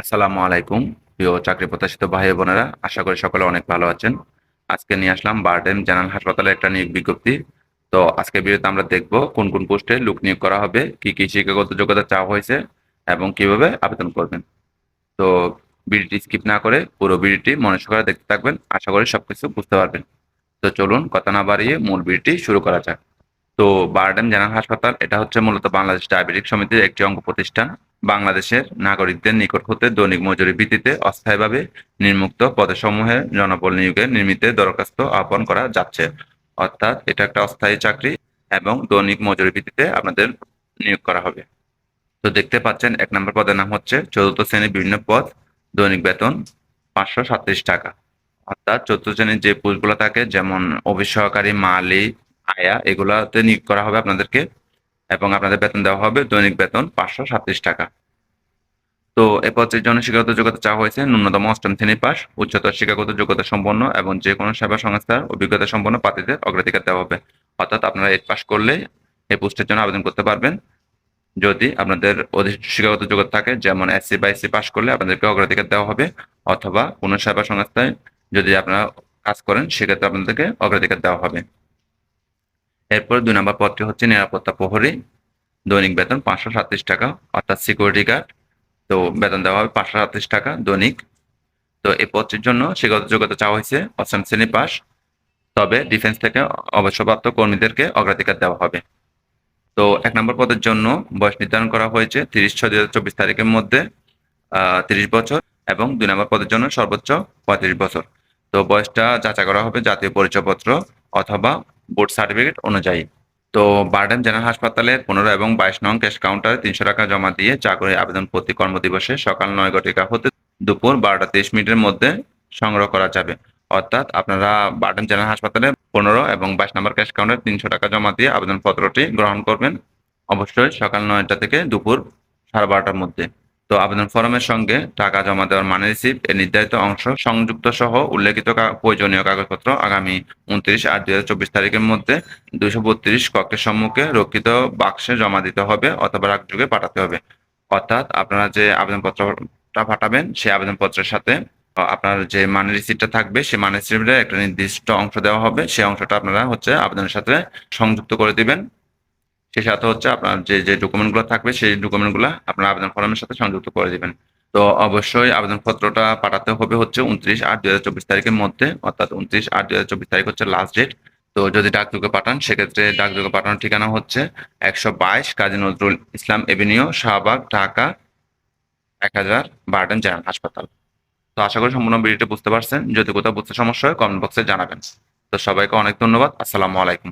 আসসালামু আলাইকুম, প্রিয় চাকরি প্রত্যাশিত ভাই বোনেরা। আশা করি সকলে অনেক ভালো আছেন। আজকে নিয়ে আসলাম বারডেম জেনারেল হাসপাতালে একটা নিয়োগ বিজ্ঞপ্তি। তো আজকে ভিডিওতে আমরা দেখব কোন কোন পোস্টে লোক নিয়োগ করা হবে, কি কি শিক্ষাগত যোগ্যতা চাওয়া হয়েছে এবং কীভাবে আবেদন করবেন। তো ভিডিওটি স্কিপ না করে পুরো ভিডিওটি করে দেখতে থাকবেন, আশা করি সবকিছু বুঝতে পারবেন। তো চলুন কথা না বাড়িয়ে মূল ভিডিওটি শুরু করা যাক। তো বারডেম জেনারেল হাসপাতাল, এটা হচ্ছে মূলত বাংলাদেশ ডায়াবেটিক সমিতির একটি অঙ্গ প্রতিষ্ঠান। বাংলাদেশের নাগরিকদের নিকট হতে দৈনিক মজুরি ভিত্তিতে অস্থায়ীভাবে নির্মুক্ত পদসমূহে জনবল নিয়োগের নিমিত্তে দরখাস্ত আহ্বান করা যাচ্ছে। অর্থাৎ এটা একটা অস্থায়ী চাকরি এবং দৈনিক মজুরি ভিত্তিতে আপনাদের নিয়োগ করা হবে। তো দেখতে পাচ্ছেন, এক নম্বর পদের নাম হচ্ছে চতুর্থ শ্রেণির বিভিন্ন পদ, দৈনিক বেতন পাঁচশো সাতত্রিশ টাকা। অর্থাৎ চতুর্থ শ্রেণির যে পোস্টগুলো থাকে, যেমন অফিস সহকারী মালি আয়া, এগুলাতে নিয়োগ করা হবে আপনাদেরকে। এবং আপনাদের বেতন দেওয়া হবে দৈনিক বেতন পাঁচশো সাতত্রিশ টাকা। তো এ পদের জন্য শিক্ষাগত যোগ্যতা চাওয়া হয়েছে ন্যূনতম অষ্টম শ্রেণি পাস উচ্চতর শিক্ষাগত যোগ্যতা সম্পন্ন এবং যে কোনো সেবা সংস্থার অভিজ্ঞতা সম্পন্ন প্রার্থীদের অগ্রাধিকার দেওয়া হবে। অর্থাৎ আপনারা এইট পাস করলে এই পোস্টের জন্য আবেদন করতে পারবেন। যদি আপনাদের অধিক শিক্ষাগত যোগ্যতা থাকে, যেমন এসসি বা এসসি পাস করলে আপনাদেরকে অগ্রাধিকার দেওয়া হবে, অথবা কোনো সেবা সংস্থায় যদি আপনারা কাজ করেন, সেক্ষেত্রে আপনাদেরকে অগ্রাধিকার দেওয়া হবে। এরপর দুই নম্বর পদটি হচ্ছে নিরাপত্তা প্রহরী। দৈনিক বেতন পাঁচশো সাতত্রিশ টাকা, অর্থাৎ সিকিউরিটি গার্ড তো বেতন দেওয়া হবে পাঁচশো সাতত্রিশ টাকা দৈনিক। তো এই পদটির জন্য শিক্ষাগত যোগ্যতা চাওয়া হয়েছে, অষ্টম শ্রেণি পাস। তবে ডিফেন্স থেকে অবসরপ্রাপ্ত কর্মীদেরকে অগ্রাধিকার দেওয়া হবে। তো এক নম্বর পদের জন্য বয়স নির্ধারণ করা হয়েছে তিরিশ ছয় দুই তারিখের মধ্যে তিরিশ বছর এবং দুই নম্বর পদের জন্য সর্বোচ্চ পঁয়ত্রিশ বছর। তো বয়সটা যাচাই করা হবে জাতীয় পরিচয়পত্র অথবা বোর্ড সার্টিফিকেট অনুযায়ী। তো বার্ডেন জেনারেল হাসপাতালে পনেরো এবং বাইশ নং ক্যাশ কাউন্টারে তিনশো টাকা জমা দিয়ে চাকরি আবেদন প্রতি কর্মদিবসে সকাল নয় ঘটিকা হতে দুপুর বারোটা তেইশ মিনিটের মধ্যে সংগ্রহ করা যাবে। অর্থাৎ আপনারা বার্ডেন জেনারেল হাসপাতালে পনেরো এবং বাইশ নম্বর ক্যাশ কাউন্টারে তিনশো টাকা জমা দিয়ে আবেদনপত্রটি গ্রহণ করবেন। অবশ্যই সকাল নয়টা থেকে দুপুর সাড়ে বারোটার মধ্যে। তো আবেদন ফর্মের সঙ্গে টাকা জমা দেওয়ার মানে রিসিভ এর নির্ধারিত অংশ, সংযুক্ত সহ উল্লেখিত প্রয়োজনীয় কাগজপত্র আগামী উনত্রিশ আট দুই চব্বিশ তারিখের মধ্যে দুইশো বত্রিশ কক্ষের সম্মুখে রক্ষিত বাক্সে জমা দিতে হবে অথবা ডাকযোগে পাঠাতে হবে। অর্থাৎ আপনারা যে আবেদনপত্রটা পাঠাবেন, সেই আবেদনপত্রের সাথে আপনার যে মানি রিসিপ্টটা থাকবে, সেই মানি রিসিপ্টের একটা নির্দিষ্ট অংশ দেওয়া হবে। সেই অংশটা আপনারা হচ্ছে আবেদনের সাথে সংযুক্ত করে দিবেন। সেই সাথে হচ্ছে আপনার যে যে ডকুমেন্টগুলো থাকবে, সেই ডকুমেন্টগুলো আপনার আবেদন ফর্মের সাথে সংযুক্ত করে দেবেন। তো অবশ্যই আবেদনপত্রটা পাঠাতে হবে হচ্ছে উনত্রিশ আট দু হাজার চব্বিশ তারিখের মধ্যে, অর্থাৎ উনত্রিশ আট দু হাজার চব্বিশ তারিখ হচ্ছে লাস্ট ডেট তো যদি ডাকযোগে পাঠান, সেক্ষেত্রে ডাকযোগে পাঠানোর ঠিকানা হচ্ছে একশো বাইশ কাজী নজরুল ইসলাম এভিনিউ, শাহবাগ, ঢাকা, এক হাজার বার্ডেন জেনারেল হাসপাতাল। তো আশা করি সম্পূর্ণ ভিডিওটি বুঝতে পারছেন। যদি কোথাও বুঝতে সমস্যা হয় কমেন্ট বক্সে জানাবেন। তো সবাইকে অনেক ধন্যবাদ। আসসালামু আলাইকুম।